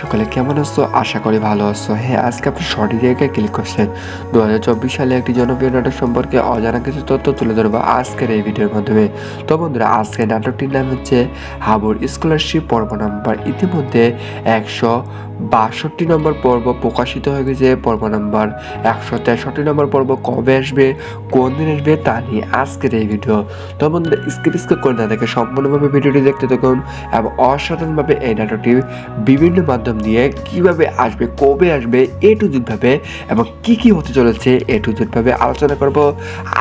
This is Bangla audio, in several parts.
সকালে কেমন আছো? আশা করি ভালো আছো। হ্যাঁ আজকে আপনি সঠিক জায়গায় ক্লিক করছেন। দু সালে একটি জনপ্রিয় নাটক সম্পর্কে অজানা কিছু তথ্য তুলে ধরবো আজকের এই ভিডিওর মাধ্যমে। তো বন্ধুরা, আজকের নাটকটির নাম হচ্ছে হাবুর স্কলারশিপ পর্ব নাম্বার। ইতিমধ্যে একশো বাষট্টি নম্বর পর্ব প্রকাশিত হয়ে গেছে। পর্ব নম্বর একশো তেষট্টি নম্বর পর্ব কবে আসবে? কোন দিন আসবে? তা নিয়ে আজকের এই ভিডিও তো বন্ধুরা স্কিপ স্কিপ করে না দেখে সম্পূর্ণভাবে ভিডিওটি দেখতে থাকুন এবং অসাধারণভাবে এই নাটকটি বিভিন্ন মাধ্যম দিয়ে কীভাবে আসবে, কবে আসবে এ টু ভাবে এবং কি কি হতে চলেছে এ টু ভাবে আলোচনা করব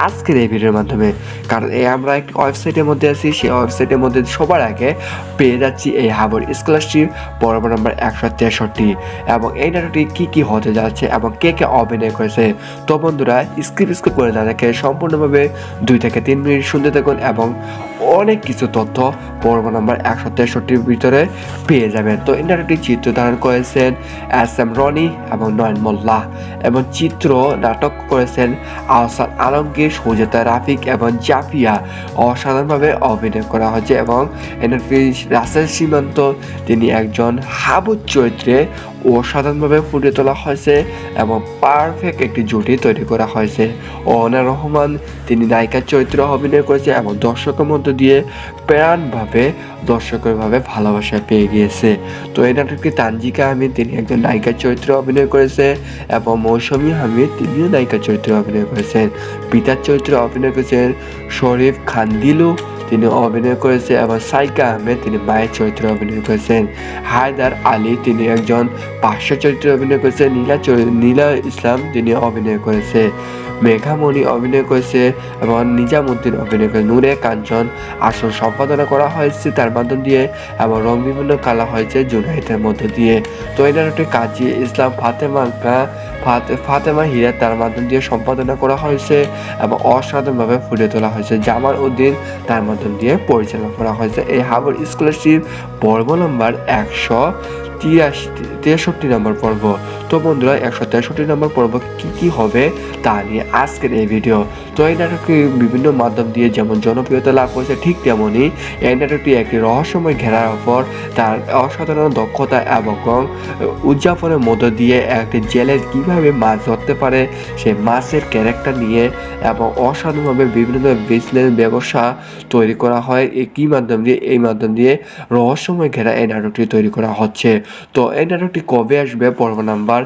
আজকের এই ভিডিওর মাধ্যমে। কারণ এই আমরা একটি ওয়েবসাইটের মধ্যে আছি, সেই ওয়েবসাইটের মধ্যে সবার আগে পেয়ে যাচ্ছি এই হাবর স্কলারশিপ পর্ব নম্বর একশো তেষট্টি। এবং এই নাটকটি কি কি হতে যাচ্ছে এবং কে কে অভিনয় করেছে? তো বন্ধুরা স্ক্রিপ স্ক্রিপ করে না দেখে সম্পূর্ণভাবে দুই থেকে তিন মিনিট শুনতে থাকুন এবং অনেক কিছু তথ্য পর্ব নম্বর একশো তেষট্টির ভিতরে পেয়ে যাবেন। তো ইন্টারনেটটি চিত্র ধারণ করেছেন এস এম রনি এবং নয়ন মোল্লা এবং চিত্র নাটক করেছেন আহসান আলমগীর, সুজাতা রাফিক এবং জাফিয়া। অসাধারণভাবে অভিনয় করা হয়েছে এবং এনএফি রাসেল সীমান্ত, তিনি একজন হাবুত চরিত্রে অসাধারণভাবে ফুটিয়ে তোলা হয়েছে এবং পারফেক্ট একটি জুটি তৈরি করা হয়েছে। অনা রহমান, তিনি নায়িকার চরিত্রে অভিনয় করেছে এবং দর্শকের মধ্য দিয়ে প্রাণভাবে, দর্শকের ভাবে ভালোবাসা পেয়ে গিয়েছে। তো এই নাটকটি তানজিকা আহমেদ, তিনি একজন নায়িকার চরিত্রে অভিনয় করেছে এবং মৌসুমী হামিদ তিনিও নায়িকার চরিত্রে অভিনয় করেছেন। পিতার চরিত্রে অভিনয় করেছেন শরীফ খানদিলু তিনি অভিনয় করেছে এবং সাইকা আহমেদ তিনি মায়ের চরিত্রে অভিনয় করেছেন। হায়দার আলী তিনি একজন পার্শ্ব চরিত্রে অভিনয় করেছেন। নীলা নীলা ইসলাম তিনি অভিনয় করেছে মেঘামণি অভিনয় করেছে এবং নিজামুদ্দিন অভিনয় করেছে নূরে কাঞ্চন আসল সম্পাদনা করা হয়েছে তার মাধ্যম দিয়ে এবং রং বিভিন্ন কালা হয়েছে জুনাইদের মধ্য দিয়ে। তো একটি কাজী ইসলাম ফাতেমা ফাতেমা হীরা তার মাধ্যম দিয়ে সম্পাদনা করা হয়েছে এবং অসাধারণভাবে ফুটে তোলা হয়েছে। জামাল উদ্দিন তার মাধ্যম দিয়ে পরিচালনা করা হয়েছে। এই হাবর স্কলারশিপ পর্ব নম্বর একশো তিরাশি, তেষট্টি নম্বর পর্ব। তো বন্ধুরা, একশো তেষট্টি নম্বর পর্ব কী কী হবে তা নিয়ে আজকের এই ভিডিও। তো এই নাটকটি বিভিন্ন মাধ্যম দিয়ে যেমন জনপ্রিয়তা লাভ করেছে, ঠিক তেমনই এই নাটকটি একটি রহস্যময় ঘেরার ওপর তার অসাধারণ দক্ষতা এবং উদযাপনের মধ্য দিয়ে একটি জেলের কীভাবে মাছ ধরতে পারে সেই মাছের ক্যারেক্টার নিয়ে এবং অসাধারণভাবে বিভিন্ন ধরনের বিজনেস ব্যবসা তৈরি করা হয়। এই কী মাধ্যম দিয়ে? এই মাধ্যম দিয়ে রহস্যময় ঘেরা এই নাটকটি তৈরি করা হচ্ছে। তো এই নাটকটি কবে আসবে? পর্ব নাম্বার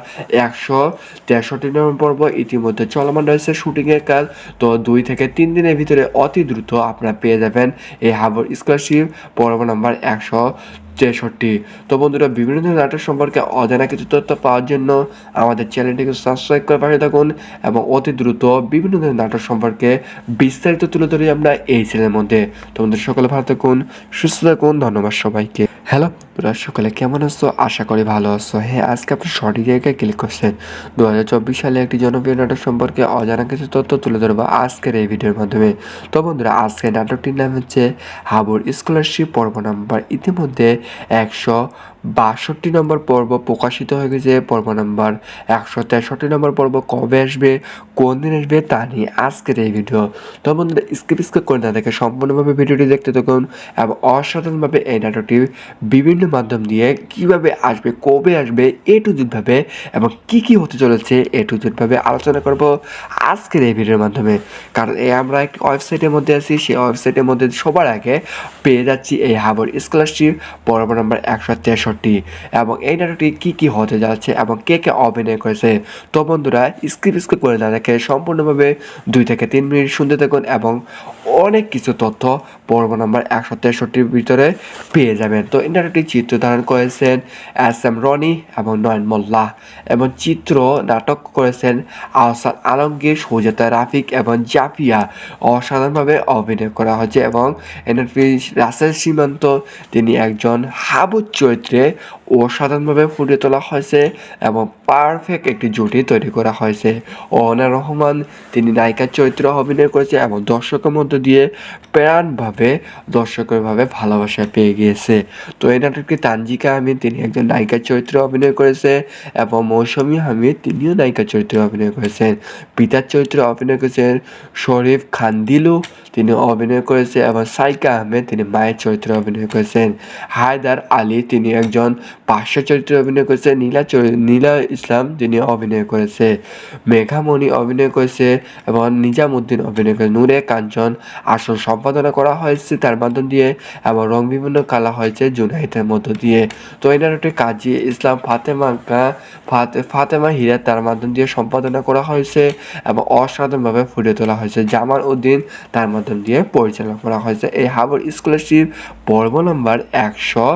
একশো তেষট্টি নম্বর পর্ব ইতিমধ্যে চলমান রয়েছে। শুটিংয়ের কাজ তো দুই থেকে তিন দিনের ভিতরে অতি দ্রুত আপনারা পেয়ে যাবেন। এই হাবর স্কলারশিপ পর্ব নাম্বার একশো তেষট্টি তো বন্ধুরা, বিভিন্ন ধরনের নাটক সম্পর্কে অজানা কিছু তথ্য পাওয়ার জন্য আমাদের চ্যানেলটিকে সাবস্ক্রাইব করে পাশে থাকুন এবং অতি দ্রুত বিভিন্ন ধরনের নাটক সম্পর্কে বিস্তারিত তুলে ধরি আমরা এই চ্যানেলের মধ্যে। তোমাদের সকলে ভালো থাকুন, সুস্থ থাকুন, ধন্যবাদ সবাইকে। হ্যালো তোরা সকলে কেমন আছো? আশা করি ভালো আছো। হ্যাঁ আজকে আপনি সঠিক জায়গায় ক্লিক করছেন। দু হাজার চব্বিশ সালে একটি জনপ্রিয় নাটক সম্পর্কে অজানা কিছু তথ্য তুলে ধরবো আজকের এই ভিডিওর মাধ্যমে। তো বন্ধুরা, আজকের নাটকটির নাম হচ্ছে হাবুর স্কলারশিপ পর্ব নাম্বার। ইতিমধ্যে একশো বাষট্টি নম্বর পর্ব প্রকাশিত হয়ে গেছে। পর্ব নাম্বার একশো তেষট্টি নম্বর পর্ব কবে আসবে? কোন দিন আসবে? তা নিয়ে আজকের এই ভিডিও তো বন্ধুরা স্কিপ স্কিপ করে না দেখে সম্পূর্ণভাবে ভিডিওটি দেখতে থাকুন এবং অসাধারণভাবে এই নাটকটি বিভিন্ন মাধ্যম দিয়ে কীভাবে আসবে, কবে আসবে এ টু ভাবে এবং কি কি হতে চলেছে এ টু ভাবে আলোচনা করব আজকের এই ভিডিওর মাধ্যমে। কারণ এই আমরা একটি ওয়েবসাইটের মধ্যে আছি, সেই ওয়েবসাইটের মধ্যে সবার আগে পেয়ে যাচ্ছি এই হাবর স্কলারশিপ পর্ব নম্বর একশো তেষট্টি। এবং এই নাটকটি কী কী হতে যাচ্ছে এবং কে কে অভিনয় করেছে? তো বন্ধুরা স্ক্রিপ স্ক্রিপ করে না দেখে সম্পূর্ণভাবে দুই থেকে তিন মিনিট শুনতে থাকুন এবং অনেক কিছু তথ্য পর্ব নম্বর একশো তেষট্টির ভিতরে পেয়ে যাবেন। তো ইন্টারনেটটি চিত্র ধারণ করেছেন এস এম রনি এবং নয়ন মোল্লা এবং চিত্র নাটক করেছেন আহসান আলমগীর, সুজাতা রাফিক এবং জাফিয়া। অসাধারণভাবে অভিনয় করা হয়েছে এবং এনএফি রাসেল সীমান্ত, তিনি একজন হাবুত চরিত্রে অসাধারণভাবে ফুটিয়ে তোলা হয়েছে এবং পারফেক্ট একটি জুটি তৈরি করা হয়েছে। অনা রহমান, তিনি নায়িকার চরিত্রে অভিনয় করেছে এবং দর্শকের মধ্য দিয়ে প্রাণভাবে, দর্শকের ভাবে ভালোবাসা পেয়ে গিয়েছে। তো এই নাটকটি তানজিকা আহমেদ, তিনি একজন নায়িকার চরিত্রে অভিনয় করেছে এবং মৌসুমী হামিদ তিনিও নায়িকার চরিত্রে অভিনয় করেছেন। পিতার চরিত্রে অভিনয় করেছেন শরীফ খানদিলু তিনি অভিনয় করেছে এবং সাইকা আহমেদ তিনি মায়ের চরিত্রে অভিনয় করেছেন। হায়দার আলী তিনি একজন পার্শ্ব চরিত্রে অভিনয় করেছে নীলা নীলা ইসলাম তিনি অভিনয় করেছে। মেঘামণি অভিনয় করেছে এবং নিজামুদ্দিন অভিনয় করেছে। নূরে কাঞ্চন আসল সম্পাদনা করা হয়েছে তার মাধ্যম দিয়ে এবং রং বিভিন্ন কালা হয়েছে জুনাইদের মধ্য দিয়ে। তো এই নাটকটি কাজী ইসলাম ফাতেমা ফাতেমা হীরা তার মাধ্যম দিয়ে সম্পাদনা করা হয়েছে এবং অসাধারণভাবে ফুটিয়ে তোলা হয়েছে। জামাল উদ্দিন তার মাধ্যম দিয়ে পরিচালনা করা হয়েছে। এই হাবর স্কলারশিপ পর্ব নম্বর একশো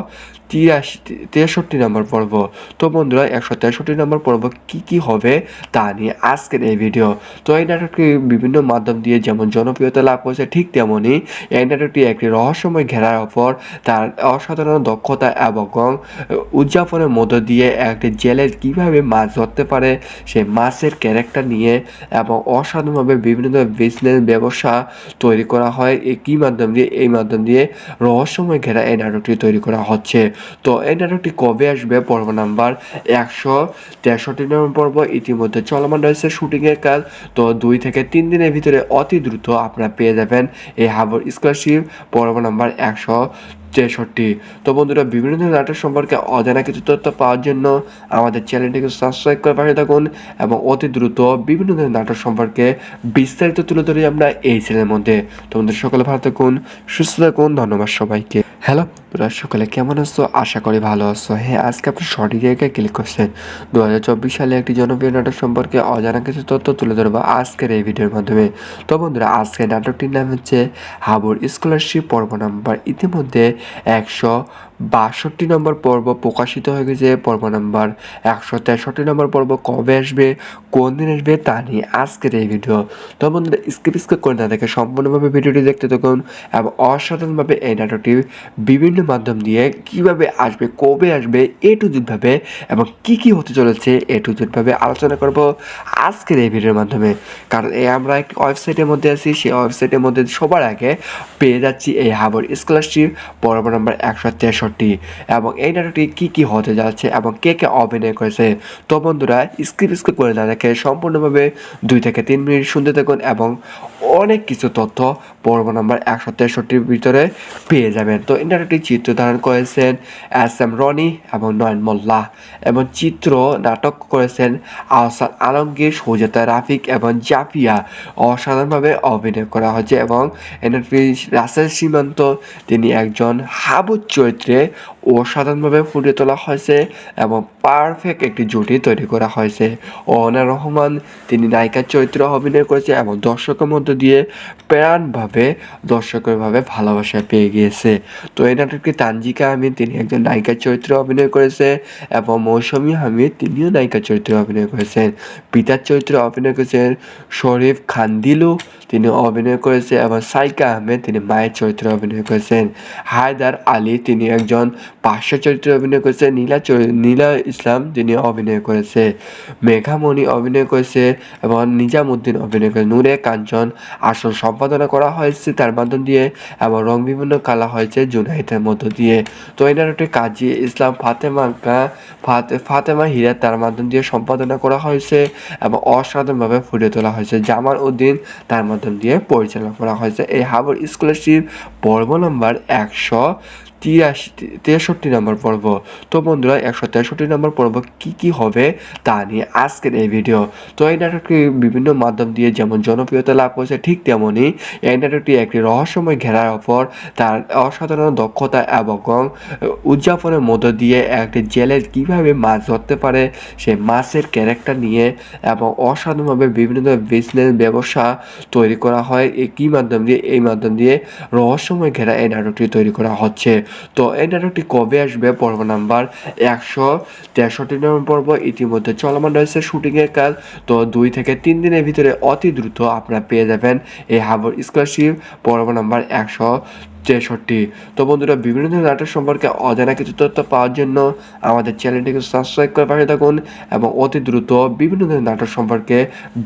তিরাশি তেষট্টি নম্বর পর্ব। তো বন্ধুরা, একশো তেষট্টি নম্বর পর্ব কি কি হবে তা নিয়ে আজকের এই ভিডিও তো এই নাটকটি বিভিন্ন মাধ্যম দিয়ে যেমন জনপ্রিয়তা লাভ করেছে, ঠিক তেমনই এই নাটকটি একটি রহস্যময় ঘেরার ওপর তার অসাধারণ দক্ষতা এবং উদযাপনের মধ্য দিয়ে একটি জেলে কীভাবে মাছ ধরতে পারে, সে মাছের ক্যারেক্টার নিয়ে এবং অসাধারণভাবে বিভিন্ন ধরনের বিজনেস ব্যবসা তৈরি করা হয় এই কী মাধ্যম দিয়ে, এই মাধ্যম দিয়ে রহস্যময় ঘেরা এই নাটকটি তৈরি করা হচ্ছে। তো এই নাটকটি কবে আসবে? পর্ব নাম্বার একশো তেষট্টি নম্বর পর্ব ইতিমধ্যে চলমান রয়েছে শুটিংয়ের কাজ। তো দুই থেকে তিন দিনের ভিতরে অতি দ্রুত আপনারা পেয়ে যাবেন এই হাবর স্কলারশিপ। পর্ব নাম্বার একশো তেষট্টি তো বন্ধুরা, বিভিন্ন ধরনের নাটক সম্পর্কে অজানা কিছু তথ্য পাওয়ার জন্য আমাদের চ্যানেলটিকে সাবস্ক্রাইব করে পাশে থাকুন এবং অতি দ্রুত বিভিন্ন ধরনের নাটক সম্পর্কে বিস্তারিত তুলে ধরি আমরা এই চ্যানেলের মধ্যে। তো বন্ধুরা, সকলে ভালো থাকুন, সুস্থ থাকুন, ধন্যবাদ সবাইকে। হ্যালো তোরা সকলে কেমন আছো? আশা করি ভালো আছো। হ্যাঁ আজকে আপনি সঠিক জায়গায় ক্লিক করছেন। দু হাজার চব্বিশ সালে একটি জনপ্রিয় নাটক সম্পর্কে অজানা কিছু তথ্য তুলে ধরবো আজকের এই ভিডিওর মাধ্যমে। তো বন্ধুরা, আজকের নাটকটির নাম হচ্ছে হাবুর স্কলারশিপ পর্ব নাম্বার। ইতিমধ্যে একশো বাষট্টি নম্বর পর্ব প্রকাশিত হয়ে গেছে। পর্ব নাম্বার একশো তেষট্টি নম্বর পর্ব কবে আসবে? কোন দিন আসবে? তা নিয়ে আজকের এই ভিডিও তো বন্ধুরা স্কিপ স্কিপ করে না দেখে সম্পূর্ণভাবে ভিডিওটি দেখতে থাকুন এবং অসাধারণভাবে এই নাটকটি বিভিন্ন মাধ্যম দিয়ে কীভাবে আসবে, কবে আসবে এ টু জেডভাবে এবং কি কি হতে চলেছে এ টু জেডভাবে আলোচনা করব আজকের এই ভিডিওর মাধ্যমে। কারণ এই আমরা একটি ওয়েবসাইটের মধ্যে আছি, সেই ওয়েবসাইটের মধ্যে সবার আগে পেয়ে যাচ্ছি এই হাবর স্কলারশিপ পর্ব নম্বর একশো তেষট্টি এবং এই নাটকটি কী কী হতে যাচ্ছে এবং কে কে অভিনয় করেছে, তো বন্ধুরা স্কিপ স্কিপ করে দেখে সম্পূর্ণভাবে দুই থেকে তিন মিনিট শুনতে থাকুন এবং অনেক কিছু তথ্য পর্ব নম্বর একশো তেষট্টির ভিতরে পেয়ে যাবেন। তো এই নাটকটি চিত্র ধারণ করেছেন এস এম রনি এবং নয়ন মোল্লা এবং চিত্র নাটক করেছেন আহসান আলমগীর, সৌজাতা রাফিক এবং জাফিয়া। অসাধারণভাবে অভিনয় করা হয়েছে এবং এনাটি রাসেল সীমান্ত, তিনি একজন হাবুর চরিত্রে 이렇게 অসাধারণভাবে ফুটিয়ে তোলা হয়েছে এবং পারফেক্ট একটি জুটি তৈরি করা হয়েছে। অনা রহমান, তিনি নায়িকার চরিত্রে অভিনয় করেছে এবং দর্শকের মধ্য দিয়ে প্রাণভাবে, দর্শকের ভাবে ভালোবাসা পেয়ে গিয়েছে। তো এই নাটকটি তানজিকা আহমেদ, তিনি একজন নায়িকার চরিত্রে অভিনয় করেছে এবং মৌসুমী হামিদ তিনিও নায়িকার চরিত্রে অভিনয় করেছেন। পিতার চরিত্রে অভিনয় করেছেন শরীফ খান্দিলু, তিনি অভিনয় করেছে এবং সাইকা আহমেদ, তিনি মায়ের চরিত্রে অভিনয় করেছেন। হায়দার আলী, তিনি একজন পার্শ্ব চরিত্রে অভিনয় করেছে নীলা নীলা ইসলাম তিনি অভিনয় করেছে মেঘামণি অভিনয় করেছে এবং নিজামুদ্দিন অভিনয় করেছে। নূরে কাঞ্চন আসল সম্পাদনা করা হয়েছে তার মাধ্যম দিয়ে এবং রং বিভিন্ন কালা হয়েছে জুনাইদের মধ্য দিয়ে। তো এই নাটকটি কাজী ইসলাম ফাতেমা ফাতে- ফাতেমা হিরা তার মাধ্যম দিয়ে সম্পাদনা করা হয়েছে এবং অসাধারণভাবে ফুটিয়ে তোলা হয়েছে। জামাল উদ্দিন তার মাধ্যম দিয়ে পরিচালনা করা হয়েছে। এই হাবর স্কলারশিপ পর্ব নম্বর একশো তিরাশি তেষট্টি নম্বর পর্ব। তো বন্ধুরা, একশো তেষট্টি নম্বর পর্ব কি কি হবে তা নিয়ে আজকের এই ভিডিও তো এই নাটকটি বিভিন্ন মাধ্যম দিয়ে যেমন জনপ্রিয়তা লাভ করেছে, ঠিক তেমনই এই নাটকটি একটি রহস্যময় ঘেরার ওপর তার অসাধারণ দক্ষতা এবং উদযাপনের মধ্য দিয়ে একটি জেলে কীভাবে মাছ ধরতে পারে সেই মাছের ক্যারেক্টার নিয়ে এবং অসাধারণভাবে বিভিন্ন ধরনের বিজনেস ব্যবসা তৈরি করা হয় এই কী মাধ্যম দিয়ে, এই মাধ্যম দিয়ে রহস্যময় ঘেরা এই নাটকটি তৈরি করা হচ্ছে। তো এই নাটকটি কবে আসবে পর্ব নাম্বার একশো তেষট্টি নম্বর পর্ব ইতিমধ্যে চলমান রয়েছে শুটিংয়ের কাজ তো দুই থেকে তিন দিনের ভিতরে অতি দ্রুত আপনারা পেয়ে যাবেন এই হাবর স্কলারশিপ পর্ব নাম্বার একশো তেষট্টি তো বন্ধুরা, বিভিন্ন ধরনের নাটক সম্পর্কে অজানা কিছু তথ্য পাওয়ার জন্য আমাদের চ্যানেলটিকে সাবস্ক্রাইব করে পাশে থাকুন এবং অতি দ্রুত বিভিন্ন ধরনের নাটক সম্পর্কে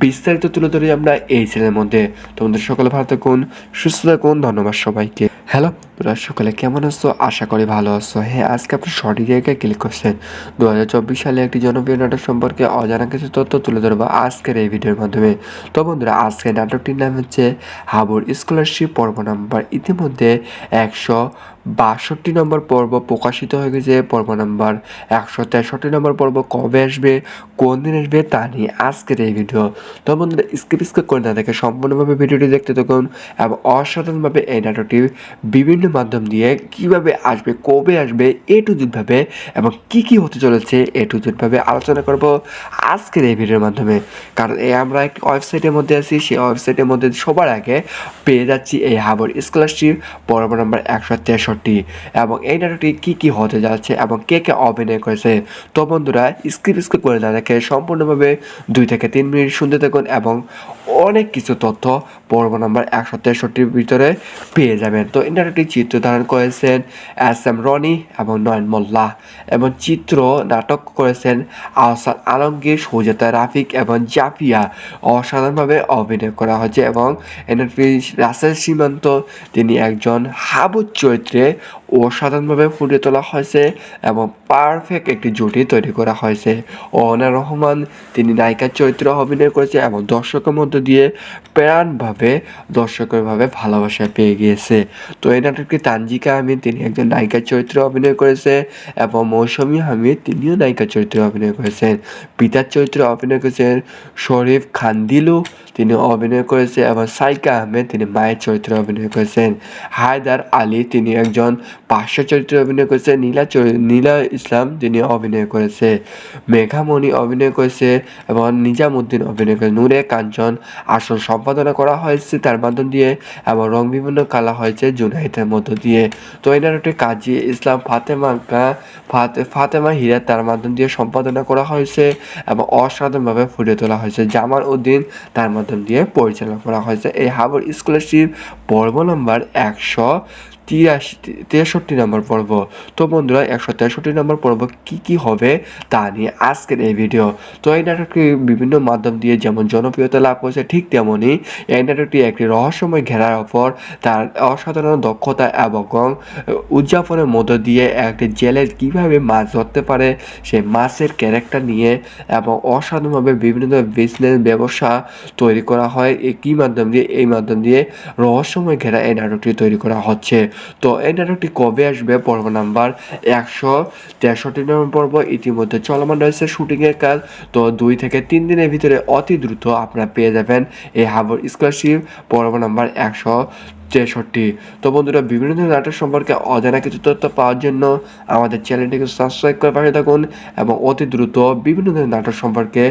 বিস্তারিত তুলে ধরি আমরা এই চ্যানেলের মধ্যে। তো বন্ধুরা, সকলে ভালো থাকুন, সুস্থ থাকুন, ধন্যবাদ সবাইকে। হ্যালো তোরা সকলে কেমন আছো? আশা করি ভালো আছো। হ্যাঁ আজকে আপনি সঠিক জায়গায় ক্লিক করছেন। দু হাজার চব্বিশ সালে একটি জনপ্রিয় নাটক সম্পর্কে অজানা কিছু তথ্য তুলে ধরবো আজকের এই ভিডিওর মাধ্যমে। তো বন্ধুরা, আজকের নাটকটির নাম হচ্ছে হাবুর স্কলারশিপ পর্ব নাম্বার ইতিমধ্যে একশো বাষট্টি নম্বর পর্ব প্রকাশিত হয়ে গেছে। পর্ব নাম্বার একশো তেষট্টি নম্বর পর্ব কবে আসবে? কোন দিন আসবে? তা নিয়ে আজকের এই ভিডিও তো বন্ধুরা স্কিপ স্কিপ করে না দেখে সম্পূর্ণভাবে ভিডিওটি দেখতে থাকুন এবং অসাধারণভাবে এই নাটকটি বিভিন্ন মাধ্যম দিয়ে কীভাবে আসবে, কবে আসবে, এ টু জেডভাবে এবং কি কি হতে চলেছে, এ টু জেডভাবে আলোচনা করব আজকের এই ভিডিওর মাধ্যমে। কারণ এই আমরা একটি ওয়েবসাইটের মধ্যে আছি, সেই ওয়েবসাইটের মধ্যে সবার আগে পেয়ে যাচ্ছি এই হাবর স্কলারশিপ পর্ব নম্বর একশো তেষট্টি। এবং এই নাটকটি কি কি হতে যাচ্ছে এবং কে কে অভিনয় করেছে? তো বন্ধুরা স্ক্রিপ স্ক্রিপ করে না দেখে সম্পূর্ণভাবে দুই থেকে তিন মিনিট শুনতে থাকুন এবং অনেক কিছু তথ্য পর্ব নম্বর একশো তেষট্টির ভিতরে পেয়ে যাবেন। তো নাটকটি চিত্র ধারণ করেছেন এস এম রনি এবং নয়ন মোল্লা এবং চিত্র নাটক করেছেন আহসান আলমগীর, সৌজাতা রাফিক এবং জাফিয়া। অসাধারণভাবে অভিনয় করা হয়েছে এবং এনাটি রাসেল সীমান্ত, তিনি একজন হাবুত চরিত্রে অসাধারণভাবে ফুটিয়ে তোলা হয়েছে এবং পারফেক্ট একটি জুটি তৈরি করা হয়েছে। অনার রহমান, তিনি নায়িকার চরিত্রে অভিনয় করেছে এবং দর্শকের মধ্য দিয়ে প্রাণভাবে দর্শকের ভাবে ভালোবাসা পেয়ে গিয়েছে। তো এই নাটকটি তানজিকা আহমেদ, তিনি একজন নায়িকার চরিত্রে অভিনয় করেছে এবং মৌসুমী হামিদ তিনিও নায়িকার চরিত্রে অভিনয় করেছেন। পিতার চরিত্রে অভিনয় করেছেন শরীফ খানদিলু, তিনি অভিনয় করেছে এবং সাইকা আহমেদ, তিনি মায়ের চরিত্রে অভিনয় করেছেন। হায়দার আলী, তিনি একজন পার্শ্ব চরিত্রে অভিনয় করেছে। নীলা নীলা ইসলাম, তিনি অভিনয় করেছে। মেঘামণি অভিনয় করেছে এবং নিজামুদ্দিন অভিনয় করেছে। নূরে কাঞ্চন আসল সম্পাদনা করা হয়েছে, তার মধ্য দিয়ে এবং রং বিভিন্ন কালা হয়েছে জুনাইদের মধ্য দিয়ে। তো এই নাটকটি কাজী ইসলাম ফাতেমা ফাতে, ফাতেমা হীরা তার মাধ্যম দিয়ে সম্পাদনা করা হয়েছে এবং অসাধারণভাবে ফুটিয়ে তোলা হয়েছে। জামাল উদ্দিন তার মাধ্যম দিয়ে পরিচালনা করা হয়েছে। এই হাবর স্কলারশিপ পর্ব নম্বর একশো তিরাশি, তেষট্টি নম্বর পর্ব। তো বন্ধুরা, একশো তেষট্টি নম্বর পর্ব কি কি হবে তা নিয়ে আজকের এই ভিডিও তো এই নাটকটি বিভিন্ন মাধ্যম দিয়ে যেমন জনপ্রিয়তা লাভ করেছে, ঠিক তেমনই এই নাটকটি একটি রহস্যময় ঘেরার ওপর তার অসাধারণ দক্ষতা এবং উদযাপনের মধ্য দিয়ে একটি জেলে কীভাবে মাছ ধরতে পারে, সেই মাছের ক্যারেক্টার নিয়ে এবং অসাধারণভাবে বিভিন্ন ধরনের বিজনেস ব্যবসা তৈরি করা হয় এই কী মাধ্যম দিয়ে, এই মাধ্যম দিয়ে রহস্যময় ঘেরা এই নাটকটি তৈরি করা হচ্ছে। তো এই নাটকটি কবে আসবে পর্ব নাম্বার একশো তেষট্টি নম্বর পর্ব। ইতিমধ্যে চলমান রয়েছে শুটিংয়ের কাজ। তো দুই থেকে তিন দিনের ভিতরে অতি দ্রুত আপনারা পেয়ে যাবেন এই হাবর স্কলারশিপ পর্ব নাম্বার একশো তেষট্টি। তো বন্ধুরা, বিভিন্ন ধরনের নাটক সম্পর্কে অজানা কিছু তথ্য পাওয়ার জন্য আমাদের চ্যানেলটিকে সাবস্ক্রাইব করে পাশে থাকুন এবং অতি দ্রুত বিভিন্ন ধরনের নাটক সম্পর্কে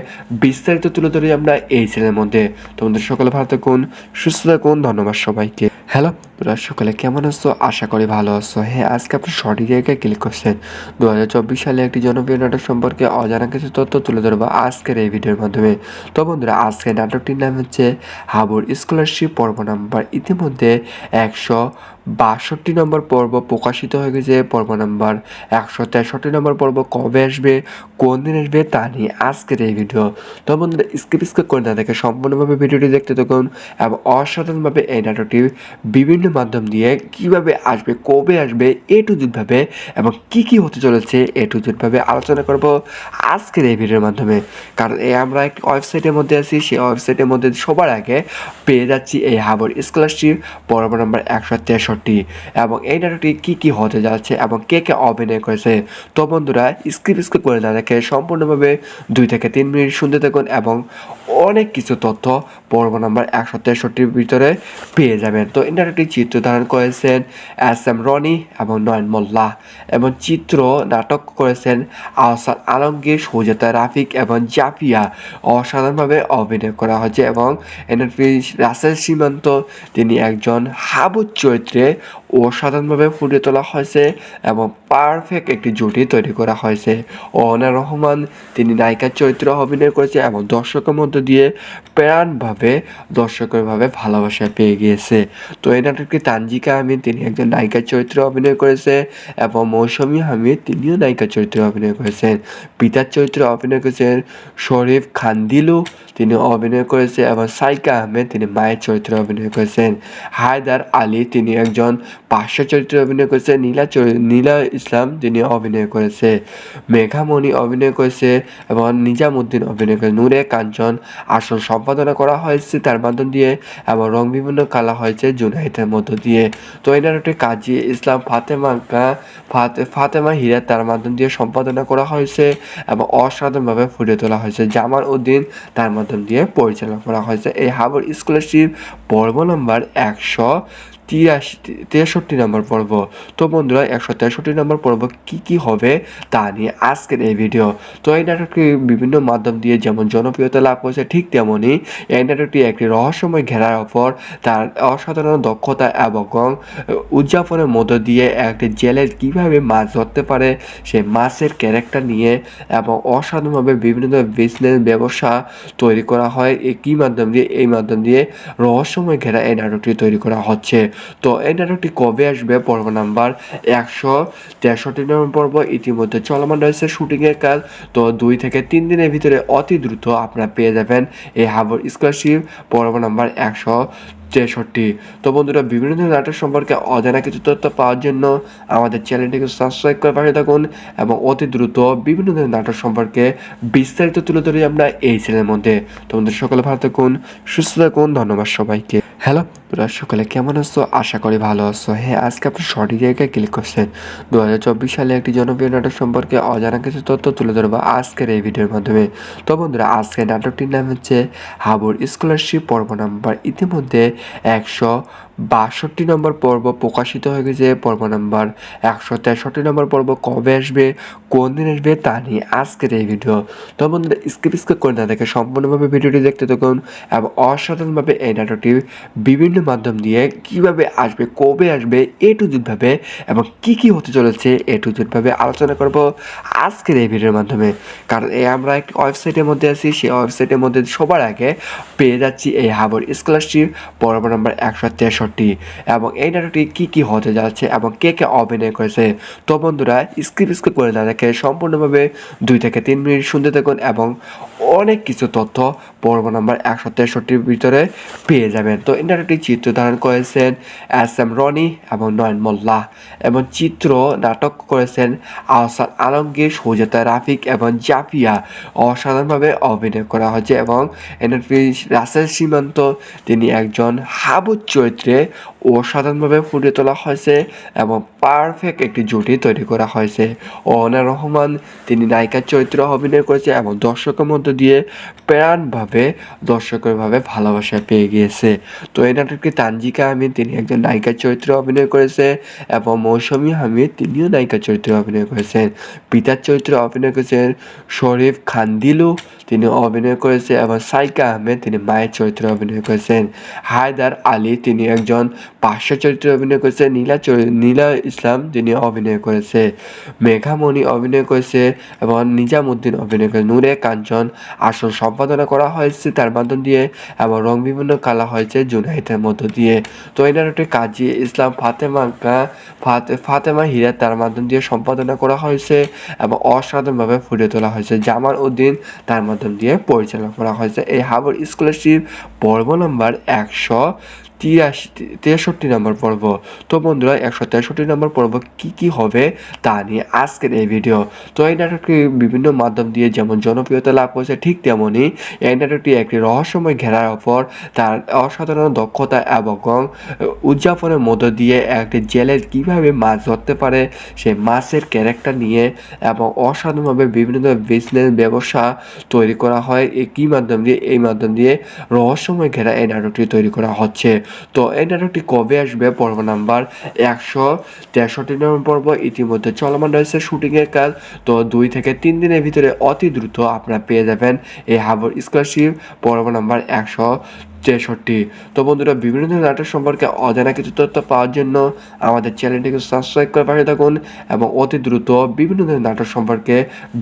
বিস্তারিত তুলে ধরি আমরা এই চ্যানেলের মধ্যে। তো বন্ধুরা, সকলে ভালো থাকুন, সুস্থ থাকুন, ধন্যবাদ সবাইকে। হ্যালো প্রায় সকলে কেমন আছো? আশা করি ভালো আছো। হ্যাঁ আজকে আপনি সঠিক জায়গায় ক্লিক করছেন। দু সালে একটি জনপ্রিয় নাটক সম্পর্কে অজানা কিছু তথ্য তুলে ধরবো আজকের এই ভিডিওর মাধ্যমে। তো বন্ধুরা, আজকের নাটকটির নাম হচ্ছে হাবুর স্কলারশিপ পর্ব নাম্বার ইতিমধ্যে একশো বাষট্টি নম্বর পর্ব প্রকাশিত হয়ে গেছে। পর্ব নম্বর একশো তেষট্টি নম্বর পর্ব কবে আসবে? কোন দিন আসবে? তা নিয়ে আজকের এই ভিডিও তো বন্ধুরা স্কিপ স্কিপ করে না দেখে সম্পূর্ণভাবে ভিডিওটি দেখতে থাকুন এবং অসাধারণভাবে এই নাটকটি বিভিন্ন মাধ্যম দিয়ে কীভাবে আসবে, কবে আসবে এ টু জেডভাবে এবং কি কি হতে চলেছে এ টু জেডভাবে আলোচনা করব আজকের এই ভিডিওর মাধ্যমে। কারণ এই আমরা একটি ওয়েবসাইটের মধ্যে আছি, সেই ওয়েবসাইটের মধ্যে সবার আগে পেয়ে যাচ্ছি এই হাবর স্কলারশিপ পর্ব নম্বর একশো তেষট্টি। এবং এই নাটকটি কী কী হতে যাচ্ছে এবং কে কে অভিনয় করেছে? তো বন্ধুরা স্ক্রিপ স্ক্রিপ করে না দেখে সম্পূর্ণভাবে দুই থেকে তিন মিনিট শুনতে থাকুন এবং অনেক কিছু তথ্য পর্ব নম্বর একশো তেষট্টির ভিতরে পেয়ে যাবেন। তো এই নাটকটি চিত্র ধারণ করেছেন এস এম রনি এবং নয়ন মোল্লা এবং চিত্র নাটক করেছেন আহসান আলমগীর, সৌজাতা রাফিক এবং জাফিয়া। অসাধারণভাবে অভিনয় করা হয়েছে এবং এনাটি রাসেল সীমান্ত, তিনি একজন হাবুত চরিত্রে অসাধারণভাবে ফুটিয়ে তোলা হয়েছে এবং পারফেক্ট একটি জুটি তৈরি করা হয়েছে। অনা রহমান, তিনি নায়িকার চরিত্রে অভিনয় করেছে এবং দর্শকের মধ্য দিয়ে প্রাণভাবে, দর্শকের ভাবে ভালোবাসা পেয়ে গিয়েছে। তো এই নাটকটি তানজিকা আহমেদ, তিনি একজন নায়িকার চরিত্রে অভিনয় করেছে এবং মৌসুমী হামিদ তিনিও নায়িকার চরিত্রে অভিনয় করেছেন। পিতার চরিত্রে অভিনয় করেছেন শরীফ খানদিলু তিনি অভিনয় করেছে এবং সাইকা আহমেদ তিনি মায়ের চরিত্রে অভিনয় করেছেন। হায়দার আলী তিনি একজন পার্শ্ব চরিত্রে অভিনয় করেছে। নীলা নীলা ইসলাম তিনি অভিনয় করেছে। মেঘামণি অভিনয় করেছে এবং নিজামুদ্দিন অভিনয় করেছে। নূরে কাঞ্চন আসল সম্পাদনা করা হয়েছে তার মাধ্যম দিয়ে এবং রং বিভিন্ন কালা হয়েছে জুনাইদের মধ্য দিয়ে। তো এই নাটকটি কাজী ইসলাম ফাতেমা ফাতে, ফাতেমা হীরা তার মাধ্যম দিয়ে সম্পাদনা করা হয়েছে এবং অসাধারণভাবে ফুটে তোলা হয়েছে। জামাল উদ্দিন তার মাধ্যম দিয়ে পরিচালনা করা হয়েছে। এই হাবর স্কলারশিপ পর্ব নম্বর একশো তিরাশি, তেষট্টি নম্বর পর্ব। তো বন্ধুরা, একশো তেষট্টি নম্বর পর্ব কি কি হবে তা নিয়ে আজকের এই ভিডিও তো এই নাটকটি বিভিন্ন মাধ্যম দিয়ে যেমন জনপ্রিয়তা লাভ করেছে, ঠিক তেমনই এই নাটকটি একটি রহস্যময় ঘেরার ওপর তার অসাধারণ দক্ষতা এবং উদযাপনের মধ্য দিয়ে একটি জেলের কীভাবে মাছ ধরতে পারে, সেই মাছের ক্যারেক্টার নিয়ে এবং অসাধারণভাবে বিভিন্ন ধরনের বিজনেস ব্যবসা তৈরি করা হয় এই কী মাধ্যম দিয়ে, এই মাধ্যম দিয়ে রহস্যময় ঘেরা এই নাটকটি তৈরি করা হচ্ছে। তো এই নাটকটি কবে আসবে? পর্ব নাম্বার একশো তেষট্টি নম্বর পর্ব ইতিমধ্যে চলমান রয়েছে শুটিংয়ের কাজ। তো দুই থেকে তিন দিনের ভিতরে অতি দ্রুত আপনারা পেয়ে যাবেন এই হাবর স্কলারশিপ পর্ব নাম্বার একশো তেষট্টি। তো বন্ধুরা, বিভিন্ন ধরনের নাটক সম্পর্কে অজানা কিছু তথ্য পাওয়ার জন্য আমাদের চ্যানেলটিকে সাবস্ক্রাইব করে পাশে থাকুন এবং অতি দ্রুত বিভিন্ন ধরনের নাটক সম্পর্কে বিস্তারিত তুলে ধরি আমরা এই চ্যানেলের মধ্যে। তো বন্ধুরা, সকলে ভালো থাকুন, সুস্থ থাকুন, ধন্যবাদ সবাইকে। হ্যালো তোরা সকলে কেমন আছো? আশা করি ভালো আছো। হ্যাঁ আজকে আপনি সঠিক জায়গায় ক্লিক করছেন। দু হাজার চব্বিশ সালে একটি জনপ্রিয় নাটক সম্পর্কে অজানা কিছু তথ্য তুলে ধরবো আজকের এই ভিডিওর মাধ্যমে। তো বন্ধুরা, আজকের নাটকটির নাম হচ্ছে হাবুর স্কলারশিপ পর্ব নাম্বার ইতিমধ্যে একশো বাষট্টি নম্বর পর্ব প্রকাশিত হয়ে গেছে পর্ব নাম্বার একশো তেষট্টি নম্বর পর্ব কবে আসবে, কোন দিন আসবে তা নিয়ে আজকের এই ভিডিও তো বন্ধুরা স্কিপ স্কিপ করে না দেখে সম্পূর্ণভাবে ভিডিওটি দেখতে থাকুন এবং অসাধারণভাবে এই নাটকটি বিভিন্ন মাধ্যম দিয়ে কীভাবে আসবে, কবে আসবে এ টু জেডভাবে এবং কি কি হতে চলেছে এ টু জেডভাবে আলোচনা করব আজকের এই ভিডিওর মাধ্যমে। কারণ এই আমরা একটি ওয়েবসাইটের মধ্যে আছি, সেই ওয়েবসাইটের মধ্যে সবার আগে পেয়ে যাচ্ছি এই হাবর স্কলারশিপ পর্ব নম্বর একশো তেষট্টি। এবং এই নাটকটি কী কী হতে যাচ্ছে এবং কে কে অভিনয় করেছে? তো বন্ধুরা স্ক্রিপ স্ক্রিপ করে না দেখে সম্পূর্ণভাবে দুই থেকে তিন মিনিট শুনতে থাকুন এবং অনেক কিছু তথ্য পর্ব নম্বর একশো তেষট্টির ভিতরে পেয়ে যাবেন। তো এই নাটকটি চিত্র ধারণ করেছেন এস এম রনি এবং নয়ন মোল্লা এবং চিত্র নাটক করেছেন আহসান আলমগীর, সুজাতা রাফিক এবং জাফিয়া। অসাধারণভাবে অভিনয় করা হয়েছে এবং এনাটি রাসেল সীমান্ত, তিনি একজন হাবুত চরিত্রে sujet, অসাধারণভাবে ফুটিয়ে তোলা হয়েছে এবং পারফেক্ট একটি জুটি তৈরি করা হয়েছে। অনা রহমান, তিনি নায়িকার চরিত্রে অভিনয় করেছে এবং দর্শকের মধ্য দিয়ে প্রাণভাবে, দর্শকের ভাবে ভালোবাসা পেয়ে গিয়েছে। তো এই নাটকটি তানজিকা আহমেদ, তিনি একজন নায়িকার চরিত্রে অভিনয় করেছে এবং মৌসুমী হামিদ তিনিও নায়িকার চরিত্রে অভিনয় করেছেন। পিতার চরিত্রে অভিনয় করেছেন শরীফ খানদিলু, তিনি অভিনয় করেছে এবং সাইকা আহমেদ, তিনি মায়ের চরিত্রে অভিনয় করেছেন। হায়দার আলী, তিনি একজন পার্শ্ব চরিত্রে অভিনয় করেছে নীলা নীলা ইসলাম তিনি অভিনয় করেছে মেঘামণি অভিনয় করেছে এবং নিজামুদ্দিন অভিনয় করেছে। নূরে, কাঞ্চন আসল সম্পাদনা করা হয়েছে তার মাধ্যম দিয়ে এবং রং বিভিন্ন কালা হয়েছে জুনাইদের মধ্য দিয়ে। তো এই নাটকটি কাজী ইসলাম ফাতেমা, ফাতে- ফাতেমা হীরা তার মাধ্যম দিয়ে সম্পাদনা করা হয়েছে এবং অসাধারণভাবে ফুটিয়ে তোলা হয়েছে। জামাল উদ্দিন তার মাধ্যম দিয়ে পরিচালনা করা হয়েছে। এই হাবর স্কলারশিপ পর্ব নম্বর একশো তিরাশি, তেষট্টি নম্বর পর্ব। তো বন্ধুরা, একশো তেষট্টি নম্বর পর্ব কি কি হবে তা নিয়ে আজকের এই ভিডিও তো এই নাটকটি বিভিন্ন মাধ্যম দিয়ে যেমন জনপ্রিয়তা লাভ করেছে, ঠিক তেমনই এই নাটকটি একটি রহস্যময় ঘেরার ওপর তার অসাধারণ দক্ষতা এবং উদযাপনের মধ্য দিয়ে একটি জেলের কীভাবে মাছ ধরতে পারে সে মাছের ক্যারেক্টার নিয়ে এবং অসাধারণভাবে বিভিন্ন ধরনের বিজনেস ব্যবসা তৈরি করা হয় এই কী মাধ্যম দিয়ে, এই মাধ্যম দিয়ে রহস্যময় ঘেরা এই নাটকটি তৈরি করা হচ্ছে। তো এই নাটকটি কবে আসবে? পর্ব নাম্বার একশো তেষট্টি নম্বর পর্ব ইতিমধ্যে চলমান রয়েছে শুটিংয়ের কাজ তো দুই থেকে তিন দিনের ভিতরে অতি দ্রুত আপনারা পেয়ে যাবেন এই হাবর স্কলারশিপ পর্ব নাম্বার একশো তেষট্টি। তো বন্ধুরা, বিভিন্ন ধরনের নাটক সম্পর্কে অজানা কিছু তথ্য পাওয়ার জন্য আমাদের চ্যানেলটিকে সাবস্ক্রাইব করে পাশে থাকুন এবং অতি দ্রুত বিভিন্ন ধরনের নাটক সম্পর্কে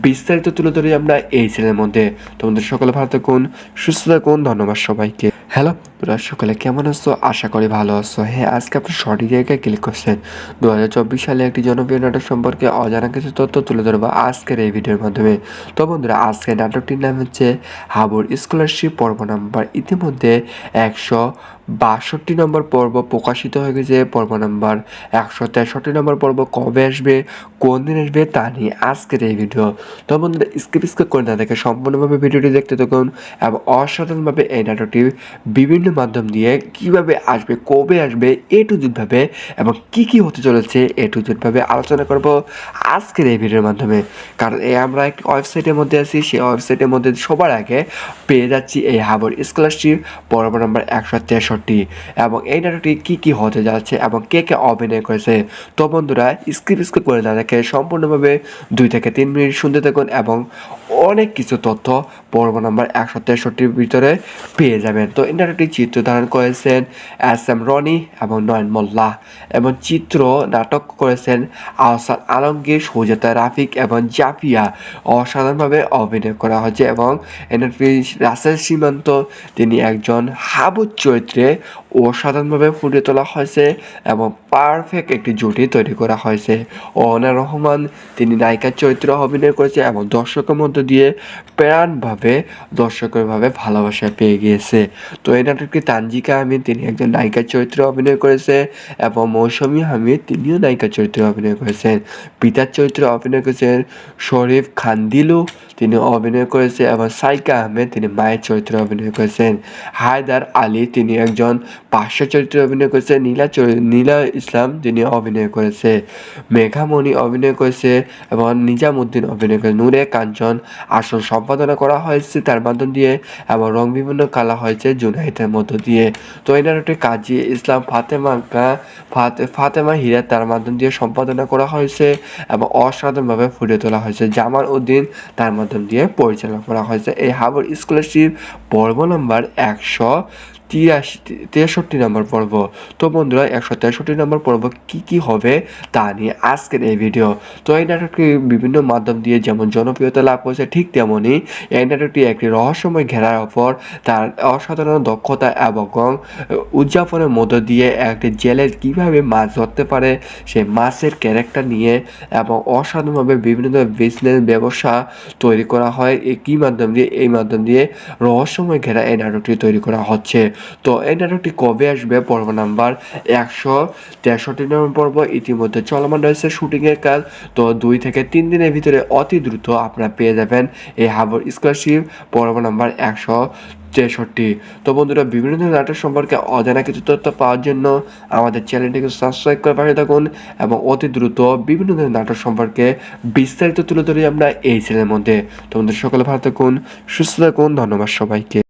বিস্তারিত তুলে ধরি আমরা এই চ্যানেলের মধ্যে। তো বন্ধুরা, সকলে ভালো থাকুন, সুস্থ থাকুন, ধন্যবাদ সবাইকে। হ্যালো তোরা সকলে কেমন আছো? আশা করি ভালো আছো। হ্যাঁ আজকে আপনি সঠিক জায়গায় ক্লিক করছেন। দু হাজার চব্বিশ সালে একটি জনপ্রিয় নাটক সম্পর্কে অজানা কিছু তথ্য তুলে ধরবো আজকের এই ভিডিওর মাধ্যমে। তো বন্ধুরা, আজকের নাটকটির নাম হচ্ছে হাবুর স্কলারশিপ পর্ব নাম্বার ইতিমধ্যে একশো বাষট্টি নম্বর পর্ব প্রকাশিত হয়ে গেছে। পর্ব নাম্বার একশো তেষট্টি নম্বর পর্ব কবে আসবে? কোন দিন আসবে? তা নিয়ে আজকের এই ভিডিও তো বন্ধুরা স্কিপ স্কিপ করে না দেখে সম্পূর্ণভাবে ভিডিওটি দেখতে থাকুন এবং অসাধারণভাবে এই নাটকটি বিভিন্ন মাধ্যম দিয়ে কীভাবে আসবে, কবে আসবে এ টু জেডভাবে এবং কি কি হতে চলেছে এ টু জেডভাবে আলোচনা করব আজকের এই ভিডিওর মাধ্যমে। কারণ এই আমরা একটি ওয়েবসাইটের মধ্যে আছি, সেই ওয়েবসাইটের মধ্যে সবার আগে পেয়ে যাচ্ছি এই হাবর স্কলারশিপ পর্ব নম্বর একশো তেষট্টি। এবং এই নাটকটি কী কী হতে যাচ্ছে এবং কে কে অভিনয় করেছে, তো বন্ধুরা স্ক্রিপ স্ক্রিপ করে না দেখে সম্পূর্ণভাবে দুই থেকে তিন মিনিট শুনতে থাকুন এবং অনেক কিছু তথ্য পর্ব নম্বর একশো তেষট্টির ভিতরে পেয়ে যাবেন। তো নাটকটি চিত্র ধারণ করেছেন এস এম রনি এবং নয়ন মোল্লা এবং চিত্র নাটক করেছেন আহসান আলমগীর, সুজাতা রাফিক এবং জাফিয়া। অসাধারণভাবে অভিনয় করা হয়েছে এবং এনাটি রাসেল সীমান্ত, তিনি একজন হাবুত চরিত্রে অসাধারণভাবে ফুটিয়ে তোলা হয়েছে এবং পারফেক্ট একটি জুটি তৈরি করা হয়েছে। অনা রহমান, তিনি নায়িকার চরিত্রে অভিনয় করেছে এবং দর্শকের মধ্য দিয়ে প্রাণভাবে, দর্শকের ভাবে ভালোবাসা পেয়ে গিয়েছে। তো এই নাটকটি তানজিকা আহমেদ, তিনি একজন নায়িকার চরিত্রে অভিনয় করেছে এবং মৌসুমী হামিদ তিনিও নায়িকার চরিত্রে অভিনয় করেছেন। পিতার চরিত্রে অভিনয় করেছেন শরীফ খান্দিলু, তিনি অভিনয় করেছে এবং সাইকা আহমেদ, তিনি মায়ের চরিত্রে অভিনয় করেছেন। হায়দার আলী, তিনি একজন পার্শ্ব চরিত্রে অভিনয় করেছে নীলা নীলা ইসলাম তিনি অভিনয় করেছে মেঘামণি অভিনয় করেছে এবং নিজামুদ্দিন অভিনয় করেছে। নূরে কাঞ্চন আসল সম্পাদনা করা হয়েছে তার মাধ্যম দিয়ে এবং রং বিভিন্ন কালা হয়েছে জুনাইদের মধ্য দিয়ে। তো এই নাটকটি কাজী ইসলাম ফাতেমা কা- ফাতে- ফাতেমা হীরা তার মাধ্যম দিয়ে সম্পাদনা করা হয়েছে এবং অসাধারণভাবে ফুটিয়ে তোলা হয়েছে। জামাল উদ্দিন তার মাধ্যম দিয়ে পরিচালনা করা হয়েছে। এই হাবর স্কলারশিপ পর্ব নম্বর একশো তিরাশি, তেষট্টি নম্বর পর্ব। তো বন্ধুরা, একশো তেষট্টি নম্বর পর্ব কি কি হবে তা নিয়ে আজকের এই ভিডিও তো এই নাটকটি বিভিন্ন মাধ্যম দিয়ে যেমন জনপ্রিয়তা লাভ করেছে, ঠিক তেমনই এই নাটকটি একটি রহস্যময় ঘেরার ওপর তার অসাধারণ দক্ষতা এবং উদযাপনের মধ্য দিয়ে একটি জেলে কীভাবে মাছ ধরতে পারে, সে মাছের ক্যারেক্টার নিয়ে এবং অসাধারণভাবে বিভিন্ন ধরনের বিজনেস ব্যবসা তৈরি করা হয় এই কী মাধ্যম দিয়ে, এই মাধ্যম দিয়ে রহস্যময় ঘেরা এই নাটকটি তৈরি করা হচ্ছে। তো এই নাটকটি কবে আসবে? পর্ব নাম্বার একশো তেষট্টি নম্বর পর্ব ইতিমধ্যে চলমান রয়েছে শুটিংয়ের কাজ তো দুই থেকে তিন দিনের ভিতরে অতি দ্রুত আপনারা পেয়ে যাবেন এই হাবর স্কলারশিপ পর্ব নাম্বার একশো তেষট্টি। তো বন্ধুরা, বিভিন্ন ধরনের নাটক সম্পর্কে অজানা কিছু তথ্য পাওয়ার জন্য আমাদের চ্যানেলটিকে সাবস্ক্রাইব করে পাশে থাকুন এবং অতি দ্রুত বিভিন্ন ধরনের নাটক সম্পর্কে বিস্তারিত তুলে ধরি আমরা এই চ্যানেলের মধ্যে। তো বন্ধুরা, সকলে ভালো থাকুন, সুস্থ থাকুন, ধন্যবাদ সবাইকে।